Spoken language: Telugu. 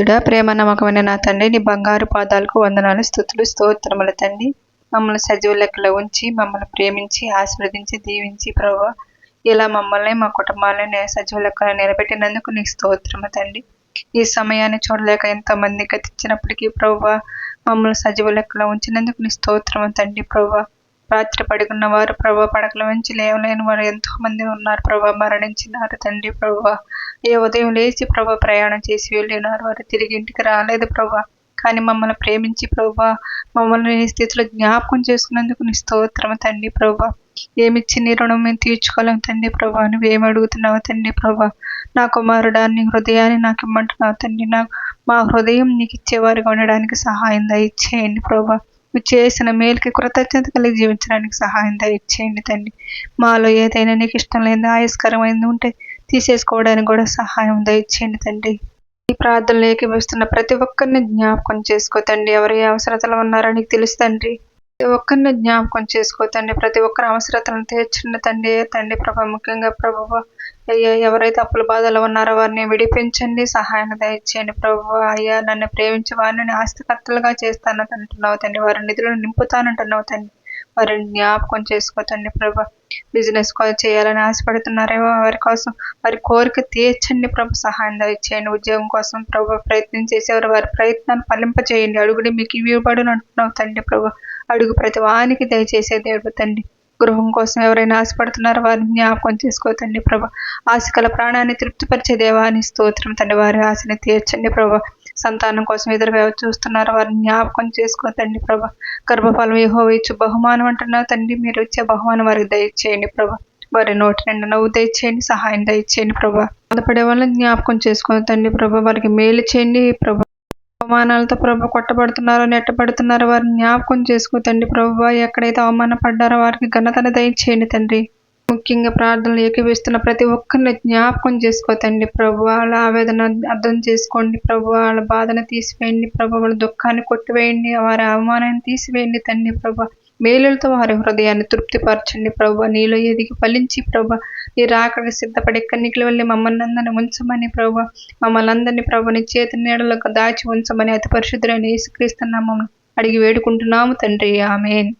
పరిశుద్ధుడా ప్రేమ నమ్మకమైన నా తండ్రి నీ బంగారు పాదాలకు వందనాలు స్థుతులు స్తోత్రముల తండ్రి. మమ్మల్ని సజీవ లెక్కలో ఉంచి మమ్మల్ని ప్రేమించి ఆశీర్వదించి దీవించి ప్రభు. ఇలా మమ్మల్ని మా కుటుంబాలని సజీవ లెక్కలో నిలబెట్టినందుకు నీ స్తోత్రము తండ్రి. ఈ సమయాన్ని చూడలేక ఎంతో మంది గతించినప్పటికీ ప్రభు మమ్మల్ని సజీవ లెక్కలో ఉంచినందుకు నీ స్తోత్రము తండ్రి ప్రభు. రాత్రి పడుకున్న వారు ప్రభు పడకల నుంచి లేవలేని వారు ఎంతో మంది ఉన్నారు ప్రభు మరణించినారు తండ్రి ప్రభా. ఏ ఉదయం లేచి ప్రభా ప్రయాణం చేసి వెళ్ళినారు. వారు తిరిగి ఇంటికి రాలేదు ప్రభా. కానీ మమ్మల్ని ప్రేమించి ప్రభా మమ్మల్ని నీ స్థితిలో జ్ఞాపకం చేసుకున్నందుకు నీ స్తోత్రం తండ్రి ప్రభా. ఏమిచ్చి నీ రుణం మేము తీర్చుకోలేం తండ్రి ప్రభా. నువ్వేం అడుగుతున్నావు తండ్రి ప్రభా? నా కుమారుడా నీ హృదయాన్ని నాకు ఇమ్మంటున్నావు తండ్రి. నాకు మా హృదయం నీకు ఇచ్చేవారుగా ఉండడానికి సహాయం దయచేయండి ప్రభా. నువ్వు చేసిన మేలుకి కృతజ్ఞత కలిగి జీవించడానికి సహాయం దయచేయండి తండ్రి. మాలో ఏదైనా నీకు ఇష్టం లేని ఆయస్కరమైంది ఉంటే తీసేసుకోవడానికి కూడా సహాయం దయచేయండి తండ్రి. ఈ ప్రార్థనలు ఏకీభవిస్తున్న ప్రతి ఒక్కరిని జ్ఞాపకం చేసుకో తండ్రి. ఎవరి అవసరతలు ఉన్నారో నీకు తెలుసు తండ్రి. ప్రతి ఒక్కరిని జ్ఞాపకం చేసుకో తండ్రి. ప్రతి ఒక్కరి అవసరతలను తీర్చిన తండ్రి. తండ్రి ప్రభా ముఖ్యంగా ప్రభు అయ్యా ఎవరైతే అప్పుల బాధలు ఉన్నారో వారిని విడిపించండి. సహాయం దయచేయండి ప్రభు. అయ్యా నన్ను ప్రేమించి వారిని ఆస్తికర్తలుగా చేస్తానంటున్నావు తండ్రి. వారి నిధులను నింపుతానంటున్నావు తండ్రి. వారిని జ్ఞాపకం చేసుకోతండి ప్రభా. బిజినెస్ చేయాలని ఆశపడుతున్నారేమో వారి కోసం. వారి కోరిక తీర్చండి ప్రభు సహాయం దయచేయండి. ఉద్యోగం కోసం ప్రభు ప్రయత్నం చేసేవారు. వారి ప్రయత్నాన్ని ఫలింపచేయండి అడుగుడి మీకు ఇవ్వబడును అంటున్నావు తండ్రి ప్రభు. అడుగు ప్రతి వానికి దయచేసే దేవుడు తండ్రి. గృహం కోసం ఎవరైనా ఆశపడుతున్నారో వారిని జ్ఞాపకం చేసుకోతండి ప్రభు. ఆశకల ప్రాణాన్ని తృప్తిపరిచే దేవాన్ని స్తోత్రం తండ్రి. వారి ఆశని తీర్చండి ప్రభు. సంతానం కోసం ఎదురు చూస్తున్నారు. వారిని జ్ఞాపకం చేసుకో తండ్రి ప్రభ. గర్భఫలం ఏహో ఇచ్చు బహుమానం అంటున్నారు. తండ్రి మీరు ఇచ్చే బహుమానం వారికి దయచేయండి ప్రభ. వారి నోటి నిండా నవ్వు దయచేయండి సహాయం దయచేయండి ప్రభా. బాధపడే వాళ్ళని జ్ఞాపకం చేసుకుని తండ్రి ప్రభ. వారికి మేలు చేయండి ప్రభ. అవమానాలతో ప్రభు కొట్టబడుతున్నారో నెట్టబడుతున్నారో. వారిని జ్ఞాపకం చేసుకో తండ్రి ప్రభు. ఎక్కడైతే అవమాన పడ్డారో వారికి ఘనతను దయచేయండి తండ్రి. ముఖ్యంగా ప్రార్థనలు ఏకీవిస్తున్న ప్రతి ఒక్కరిని జ్ఞాపకం చేసుకో తండ్రి ప్రభు. వాళ్ళ ఆవేదన అర్థం చేసుకోండి ప్రభు. వాళ్ళ బాధను తీసివేయండి ప్రభు. వాళ్ళ దుఃఖాన్ని కొట్టివేయండి. వారి అవమానాన్ని తీసివేయండి తండ్రి ప్రభు. మేలులతో వారి హృదయాన్ని తృప్తిపరచండి ప్రభు. నీలో ఎదిగి ఫలించి ప్రభు. నీ రాకడికి సిద్ధపడే కన్నికల వెళ్ళి మమ్మల్ని అందరిని ఉంచమని ప్రభు. మమ్మల్ని అందరినీ ప్రభుని చేతి నీడలకు దాచి ఉంచమని అతి పరిశుద్ధులైన యేసుక్రీస్తున్నాము అడిగి వేడుకుంటున్నాము తండ్రి. ఆమెన్.